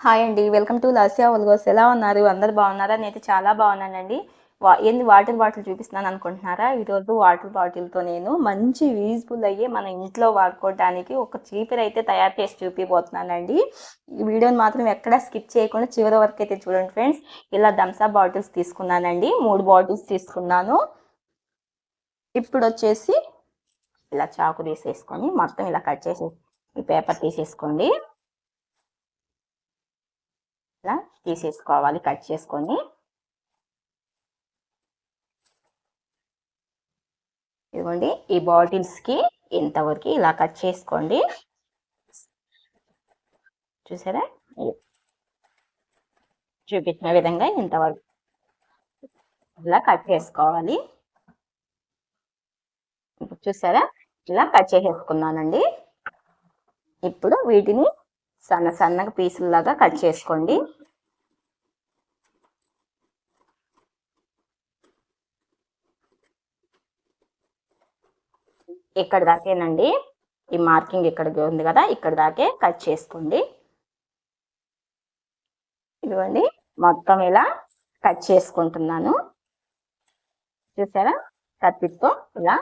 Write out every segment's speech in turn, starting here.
Hi అండి welcome to లాసియా ఒల్గోస్ ఎలా ఉన్నారు? అందరు బాగున్నారా? నేనైతే చాలా బాగున్నానండి. వా ఏంది వాటర్ బాటిల్ చూపిస్తున్నాను అనుకుంటున్నారా? ఈరోజు వాటర్ బాటిల్తో నేను మంచి యూజ్ఫుల్ అయ్యే మన ఇంట్లో వాడుకోవడానికి ఒక చీపర్ అయితే తయారు చేసి చూపిపోతున్నానండి ఈ వీడియోని మాత్రం ఎక్కడ స్కిప్ చేయకుండా చివరి వరకు అయితే చూడండి ఫ్రెండ్స్. ఇలా థమ్స్అప్ బాటిల్స్ తీసుకున్నానండి. మూడు బాటిల్స్ తీసుకున్నాను. ఇప్పుడు వచ్చేసి ఇలా చాకు తీసేసుకొని మొత్తం ఇలా కట్ చేసి ఈ పేపర్ తీసేసుకోండి ఇలా తీసేసుకోవాలి కట్ చేసుకొని. ఇదిగోండి ఈ బాటిల్స్కి ఇంతవరకు ఇలా కట్ చేసుకోండి. చూసారా? చూపించిన విధంగా ఇంతవరకు ఇలా కట్ చేసుకోవాలి. ఇప్పుడు చూసారా? ఇలా కట్ చేసేసుకున్నానండి. ఇప్పుడు వీటిని సన్న సన్నగా పీసుల్లాగా కట్ చేసుకోండి. ఇక్కడ దాకేనండి. ఈ మార్కింగ్ ఇక్కడ ఉంది కదా ఇక్కడ దాకే కట్ చేసుకోండి. ఇదిగోండి మొత్తం ఇలా కట్ చేసుకుంటున్నాను. చూసారా? కత్తితో ఇలా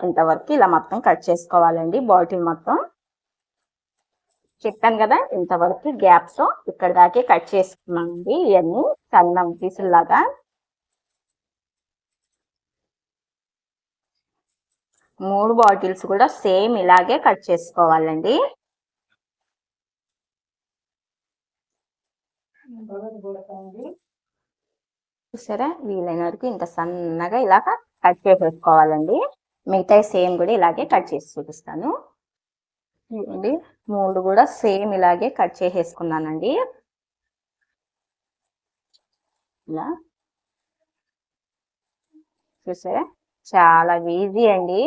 ఇంతవరకు ఇలా మొత్తం కట్ చేసుకోవాలండి బాటిల్ మొత్తం. చెప్పాను కదా ఇంతవరకు గ్యాప్స్ ఇక్కడ దాకే కట్ చేసుకున్నామండి ఇవన్నీ సన్నం పీసుల్లాగా మూడు బాటిల్స్ కూడా సేమ్ ఇలాగే కట్ చేసుకోవాలండి. చూసారా? వీలైన వరకు ఇంత సన్నగా ఇలాగ కట్ చేసేసుకోవాలండి. మిగతా సేమ్ కూడా ఇలాగే కట్ చేసి చూపిస్తాను. చూడండి మూడు కూడా సేమ్ ఇలాగే కట్ చేసేసుకున్నానండి. ఇలా. చూసారా? చాలా ఈజీ అండి.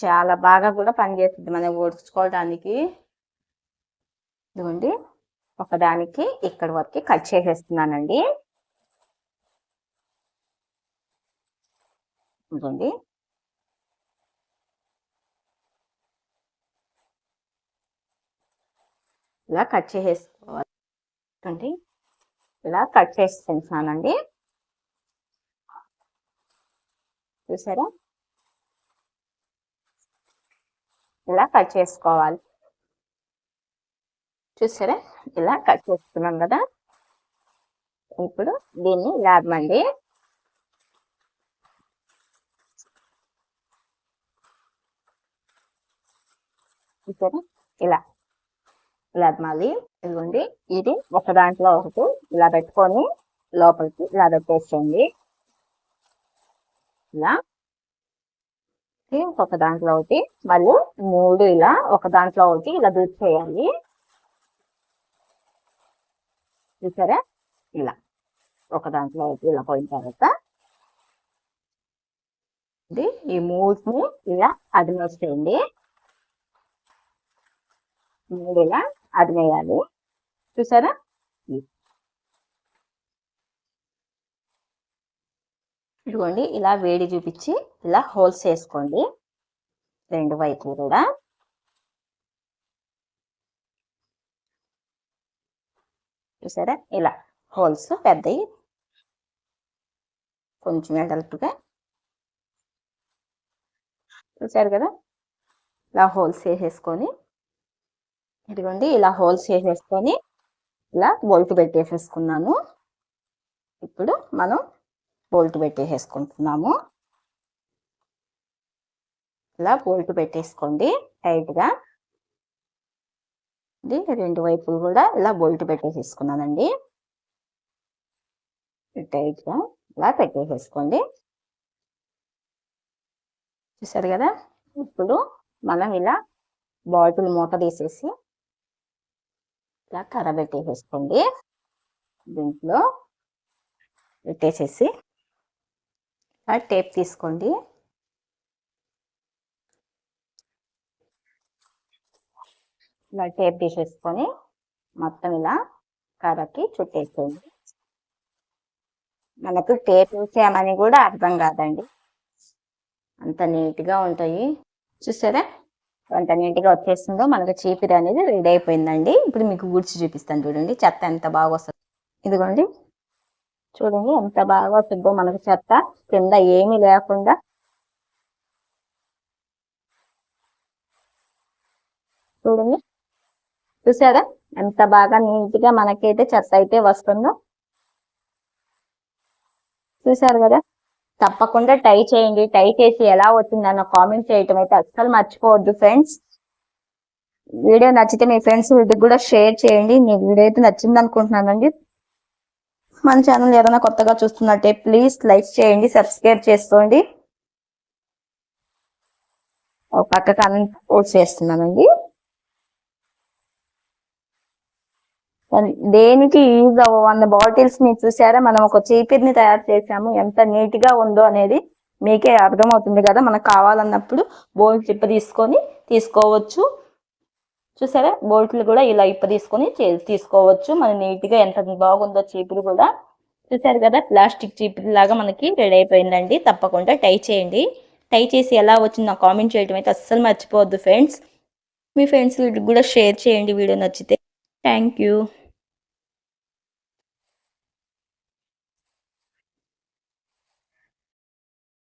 చాలా బాగా కూడా పనిచేస్తుంది మనం ఓడ్చుకోవడానికి ఇదిగోండి ఒకదానికి ఇక్కడ వరకు కట్ చేసేస్తున్నానండి. ఇదిగోండి. ఇలా కట్ చేసేసుకోవాలి ఇలా కట్ చేసేస్తున్నానండి. చూసారా? ఇలా కట్ చేసుకోవాలి. చూసారా? ఇలా కట్ చేసుకున్నాం కదా? ఇప్పుడు దీన్ని లాభమండి చూసారా? ఇలా లద్మాలి ఇదిగోండి ఇది ఒక దాంట్లో ఒకటి ఇలా పెట్టుకొని లోపలికి ఇలా పెట్టేసేయండి ఇలా ఒక దాంట్లో ఒకటి మళ్ళీ మూడు ఇలా ఒక దాంట్లో ఒకటి ఇలా చేయాలి చూసారా? ఇలా ఒక దాంట్లో ఒకటి ఇలా పోయిన తర్వాత ఇది ఈ మూడుని ఇలా అదిమేసేయండి మూడు ఇలా అదిమేయాలి చూసారా? ఇదిగోండి ఇలా వేడి చూపించి ఇలా హోల్స్ వేసుకోండి రెండు వైపులు కూడా. చూసారా? ఇలా హోల్స్ పెద్దవి కొంచెం వెడల్పుగా చూసారు కదా? ఇలా హోల్స్ వేసేసుకొని ఇదిగోండి ఇలా హోల్స్ వేసేసుకొని ఇలా బొల్ట్ పెట్టేసేసుకున్నాను. ఇప్పుడు మనం బోల్ట్ పెట్టేసేసుకుంటున్నాము. ఇలా బోల్ట్ పెట్టేసుకోండి టైట్గా. ఇది రెండు వైపులు కూడా ఇలా బోల్ట్ పెట్టేసేసుకున్నానండి. టైట్గా ఇలా పెట్టేసేసుకోండి. చూసారు కదా? ఇప్పుడు మనం ఇలా బాటిల్ మూత తీసేసి ఇలా కర్ర పెట్టేసేసుకోండి. దీంట్లో పెట్టేసేసి టేప్ తీసుకోండి. ఇలా టేప్ తీసేసుకొని మొత్తం ఇలా కర్రకి చుట్టేసేయండి. మనకు టేప్ వేసామని కూడా అర్థం కాదండి. అంత నీట్గా ఉంటాయి. చూసారా? ఎంత నీట్గా వచ్చేసిందో మనకి చీపిరి అనేది రెడీ అయిపోయిందండి. ఇప్పుడు మీకు గుడిచి చూపిస్తాను చూడండి. చెత్త ఎంత బాగా వస్తుంది. ఇదిగోండి. చూడండి ఎంత బాగా వస్తుందో మనకి చెత్త. కింద ఏమీ లేకుండా. చూడండి. చూసారా? ఎంత బాగా నీట్గా మనకైతే చెత్త అయితే వస్తుందో. చూసారు కదా? తప్పకుండా ట్రై చేయండి. ట్రై చేసి ఎలా వచ్చిందన్న కామెంట్ చేయటం అయితే అస్సలు మర్చిపోవద్దు ఫ్రెండ్స్. వీడియో నచ్చితే మీ ఫ్రెండ్స్ వీటికి కూడా షేర్ చేయండి. మీ వీడియో అయితే నచ్చింది అనుకుంటున్నానండి మన ఛానల్ ఏదైనా కొత్తగా చూస్తున్నట్టే ప్లీజ్ లైక్ చేయండి సబ్స్క్రైబ్ చేసుకోండి. ఒక పక్క కరెంట్ పోస్ట్ చేస్తున్నానండి. దేనికి యూజ్ అవ్వన్న బాటిల్స్ని చూసారా? మనం ఒక చీపిరిని తయారు చేసాము ఎంత నీట్గా ఉందో అనేది మీకే అర్థమవుతుంది కదా. మనకు కావాలన్నప్పుడు బోల్ట్ చిప్ప తీసుకొని తీసుకోవచ్చు. చూసారా? బోల్ట్లు కూడా ఇలా ఇప్ప తీసుకొని చే- తీసుకోవచ్చు. మన నీట్గా ఎంత బాగుందో చీపులు కూడా. చూసారు కదా? ప్లాస్టిక్ చీపులు లాగా మనకి రెడీ అయిపోయిందండి. తప్పకుండా టై చేయండి. టై చేసి ఎలా వచ్చిందో కామెంట్ చేయడం అయితే అస్సలు మర్చిపోవద్దు ఫ్రెండ్స్. మీ ఫ్రెండ్స్ కూడా షేర్ చేయండి వీడియో నచ్చితే. Thank you.